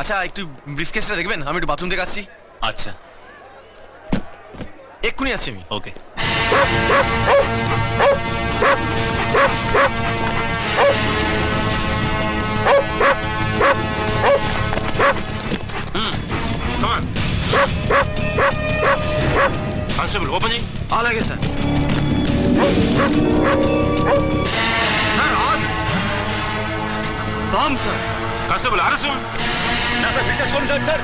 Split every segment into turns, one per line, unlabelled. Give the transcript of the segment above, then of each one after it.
আচ্ছা একটু ব্রিফকেসটা দেখবেন আমি একটু বাথরুম থেকে আসছি
আচ্ছা
এক্ষুনি আসছি আমি
okay
Come on. Constable, open it.
అలాగే sir sir on bomb sir
Constable, arrest him.
না স্যার বিশ্বাস করুন স্যার স্যার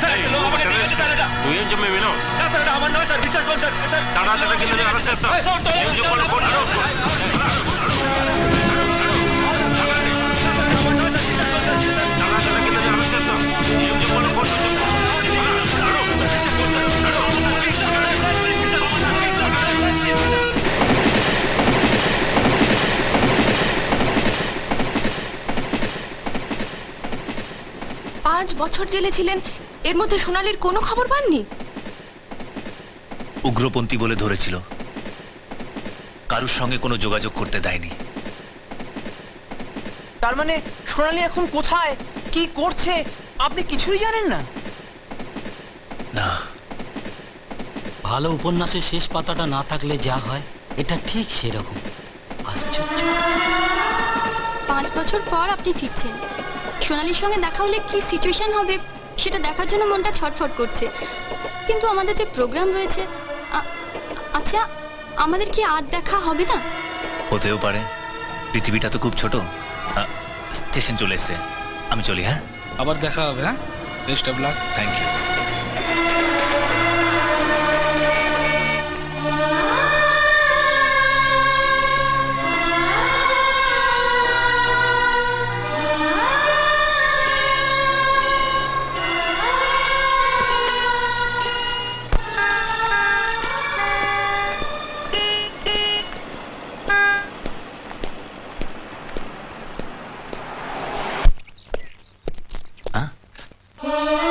স্যার
Hey,
লোক
you
আমাকে
arrest.
দিয়েছে স্যার এটা
నువ్వు ఏం చెప్పే వినవు
না স্যার এটা আমার নয় স্যার বিশ্বাস করুন স্যার স্যার
తడా తడ కింద అరెస్ట్ చేస్తాం ఏం చెప్పాలి ఫోన్
আমার নয় স্যার বিশ্বাস করুন স্যার
తడా తడ కింద అరెస్ట్ చేస్తాం ఏం చెప్పాలి ఫోన్
পাঁচ বছর জেলে ছিলেন এর মধ্যে সোনালির কোনো খবর পাননি?
উগ্রপন্থী বলে ধরেছিল। কারুর সঙ্গে কোনো যোগাযোগ করতে দেয়নি।
তার মানে সোনালি এখন কোথায়? কি করছে? আপনি কিছুই জানেন না?
না।
ভালো উপন্যাসের শেষ পাতাটা না থাকলে যা হয় এটা ঠিক সেরকম। আশ্চর্য।
পাঁচ বছর পর আপনি ফিরছেন। সোনালির সঙ্গে দেখা হলে কি সিচুয়েশন হবে সেটা দেখার জন্য মনটা ছটফট করছে। কিন্তু আমাদের যে প্রোগ্রাম রয়েছে আচ্ছা আমাদের কি আর দেখা হবে না?
হতেও পারে। পৃথিবীটা তো খুব ছোট। স্টেশন চলে এসছে। আমি চলি হ্যাঁ?
আবার দেখা হবে হ্যাঁ?
Best of luck thank you Sonali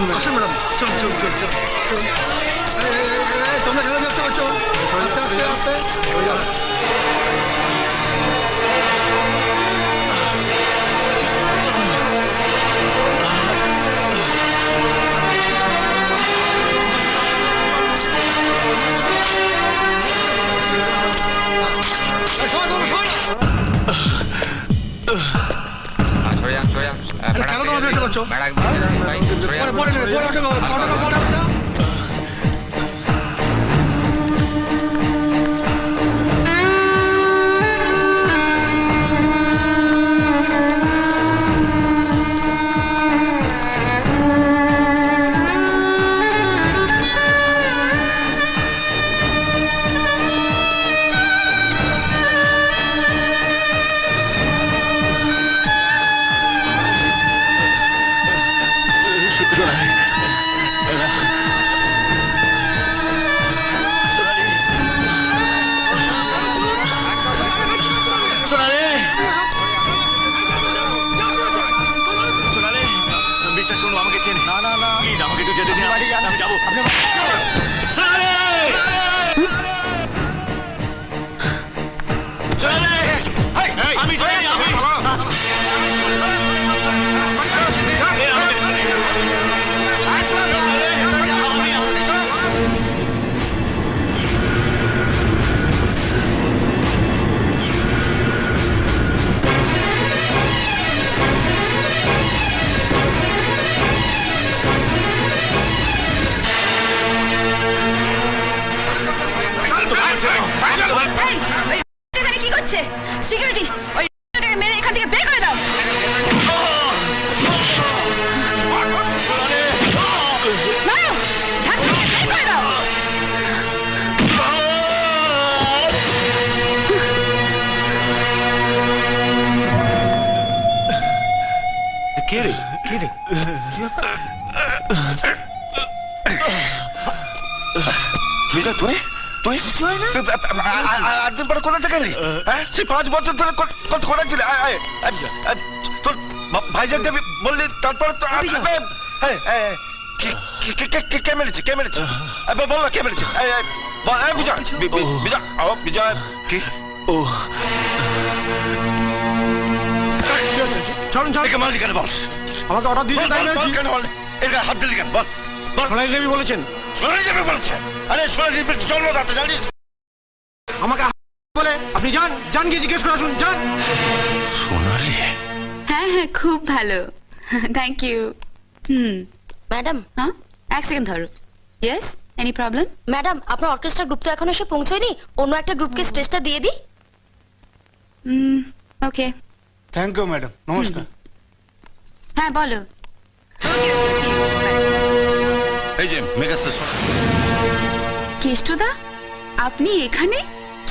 আসুন আসুন ম্যাডাম। এই, এই, এই, এই, তোমরা কেন ব্যস্ত হচ্ছ আস্তে আস্তে আস্তে। এই, সবাই করো, পরে পরে পরে
যেতে দিন আমি যাব।
কে
রে
বিজয় তুই? তুই? আট দিন পরে কোথা থেকে এলি? হ্যাঁ? পাঁচ বছর ধরে কত কোথা ছিল? তোর ভাইজান যাবি বললি তারপরে তো কে- কে- কে- কে- কে- কে মেরেছে? কে মেরেছে? বল না কে মেরেছে? বল বিজয়। বিজয় বিজয় কি? ও।
ছাড়ুন ছাড়ুন
মারলি কেন বল?
আমাকে অর্ডার দিয়েছে তাই মেরেছি
কেন বল? এর হাত দিলি কেন? বল বল।
সোনালি দেবী বলেছেন।
সোনালি যাবে বলছে। আরে সোনালি চল না রাতে জানিস?
আমাকে বলে আপনি যান যান গিয়ে জিজ্ঞেস করে আসুন যান।
সোনালি?
হ্যাঁ হ্যাঁ খুব ভালো। Thank you hmm.
ম্যাডাম।
হ্যাঁ? এক সেকেন্ড ধরো। ইয়েস এনি প্রবলেম
ম্যাডাম আপনার অর্কেস্ট্রা গ্রুপ তো এখন এসে পৌঁছয়নি। অন্য একটা গ্রুপকে স্টেজটা দিয়ে দিই।
Hmm okay
thank you madam নমস্কার
হ্যাঁ বলো
এই যে মেগাস্টার
কেষ্টদা আপনি এখানে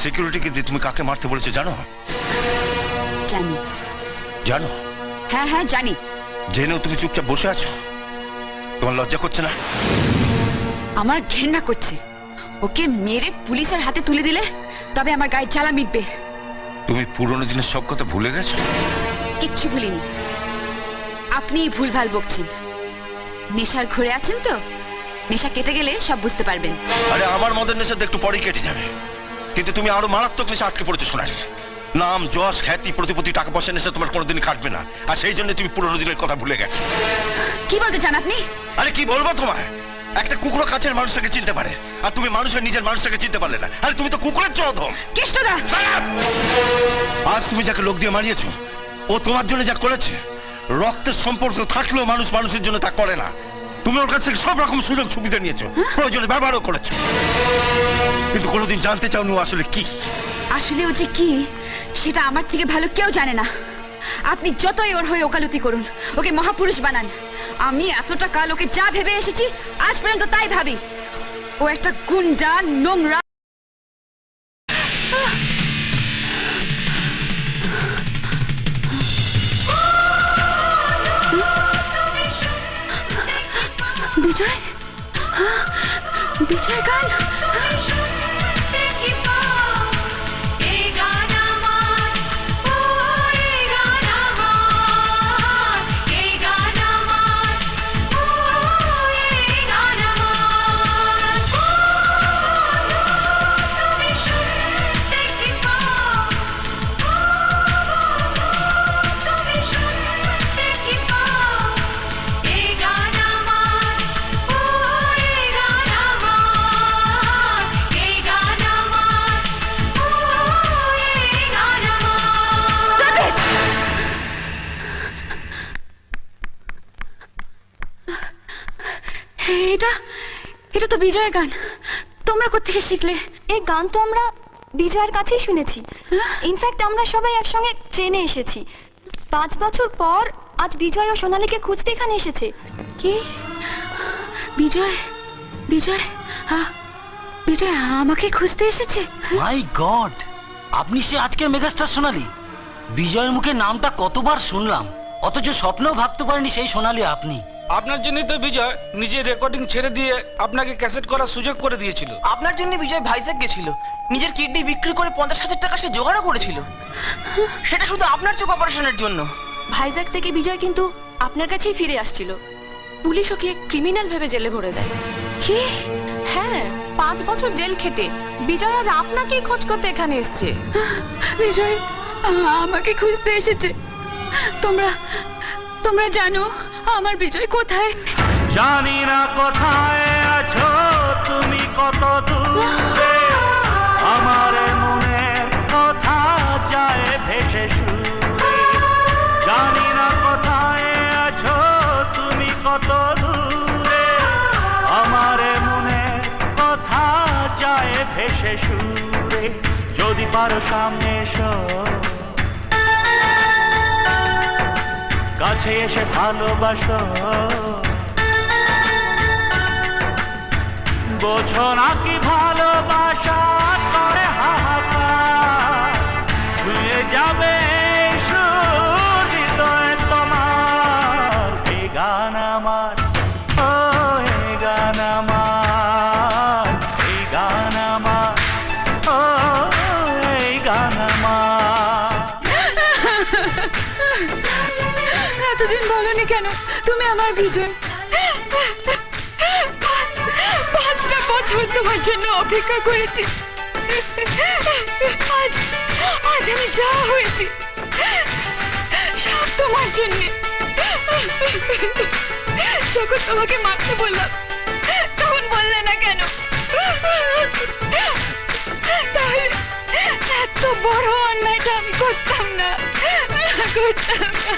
সিকিউরিটিকে দিয়ে তুমি কাকে মারতে বলেছ জানো
জানি
জানো
হ্যাঁ হ্যাঁ জানি
জেনেও তুমি চুপচাপ বসে আছো তোমার লজ্জা করছে না
আমার ঘেন্না করছে ওকে মেরে পুলিশের হাতে তুলে দিলে তবে আমার গায়ে জ্বালা মিটবে
তুমি পুরোনো দিনের সব কথা ভুলে গেছো?
কিচ্ছু ভুলিনি। আপনি ভুলভাল বকছেন। নেশার ঘুরে আছেন তো? নেশা কেটে গেলে সব বুঝতে পারবেন।
আরে আমার মদের নেশা তো একটু পরেই কেটে যাবে। কিন্তু তুমি আরও মারাত্মক নেশা আটকে পড়েছো শোনালি নাম যশ খ্যাতি প্রতিপত্তি টাকা পয়সা নেশা তোমার কোনোদিনই কাটবে না। আর সেই জন্য তুমি পুরনো দিনের কথা ভুলে গেছো।
কি বলতে চান আপনি?
আরে কি বলব তোমায়? একটা কুকুরও কাছের মানুষটাকে চিনতে পারে। আর তুমি মানুষের নিজের মানুষটাকে চিনতে পারলে না। আরে তুমি তো কুকুরের
কেষ্টদা!
আজ তুমি যাকে লোক দিয়ে মারিয়েছো ও তোমার জন্য যা করেছে রক্তের সম্পর্ক থাকলেও মানুষ মানুষের জন্য তা করে না। তুমি ওর কাছ থেকে সব রকম সুযোগ সুবিধা নিয়েছো প্রয়োজনে ব্যবহারও করেছ। কিন্তু কোনোদিন জানতে চাওনি ও আসলে কি?
আসলে ও যে কি সেটা আমার থেকে ভালো কেউ জানে না। আপনি যতই ওর হয়ে ওকালতি করুন ওকে মহাপুরুষ বানান। আমি এতটা কাল ওকে যা ভেবে এসেছি, আজ পর্যন্ত তাই ভাবি। ও একটা গুন্ডা, নোংরা বিজয়? বিজয় গান বিজয়ের গান। তোমরা কোত্থেকে শিখলে?
এই গান তো আমরা বিজয়ের কাছেই শুনেছি। ইনফ্যাক্ট আমরা সবাই একসঙ্গে ট্রেনে এসেছি। পাঁচ বছর পর আজ বিজয় ও সোনালীকে খুঁজতে এখানে এসেছে।
কি? বিজয়? বিজয়? হ্যাঁ? বিজয় আমাকে খুঁজতে এসেছে?
মাই গড আপনি সে আজকের মেগাস্টার সোনালি। বিজয়ের মুখে নামটা কতবার শুনলাম। অথচ স্বপ্নেও ভাবতে পারেনি সেই সোনালি আপনি।
আপনার জন্যই তো বিজয় নিজের রেকর্ডিং ছেড়ে দিয়ে আপনাকে ক্যাসেট করার সুযোগ করে দিয়েছিল।
আপনার জন্য বিজয় ভাইজাগ গেছিল। নিজের কিডনি বিক্রি করে পঞ্চাশ হাজার টাকা সে জোগাড়ও করেছিল। সেটা শুধু আপনার চোখ অপারেশনের জন্য।
ভাইজাগ থেকে বিজয় কিন্তু আপনার কাছেই ফিরে আসছিল। পুলিশ ওকে ক্রিমিনাল ভেবে জেলে ভরে দেয়।
কি?
হ্যাঁ পাঁচ বছর জেল খেটে। বিজয় আজ আপনাকেই খোঁজ করতে এখানে এসছে।
বিজয় আমাকে খুঁজতে এসেছে। তোমরা তোমরা জানো আমার বিজয় কোথায়?
জানি না কোথায় আছো, তুমি কত আমার মনে কথা যায় ভেসে জানি না কোথায় আছো, তুমি কত দূরে? আমার মনে কথা যায় ভেসে সুরে যদি পারো সামনে এসো। কাছে এসে ভালোবাসো। বোঝো নাকি ভালোবাসা করে হাহাকার ছুঁয়ে যাবে
এতদিন বলনি কেন? তুমি আমার বিজয় পাঁচটা বছর তোমার জন্য অপেক্ষা করেছি। আজ আজ আমি যা হয়েছি, সব তোমার জন্য। যখন তোমাকে মারতে বললাম, তখন বললে না কেন? তাহলে এত বড় অন্যায়টা আমি করতাম না। করতাম না।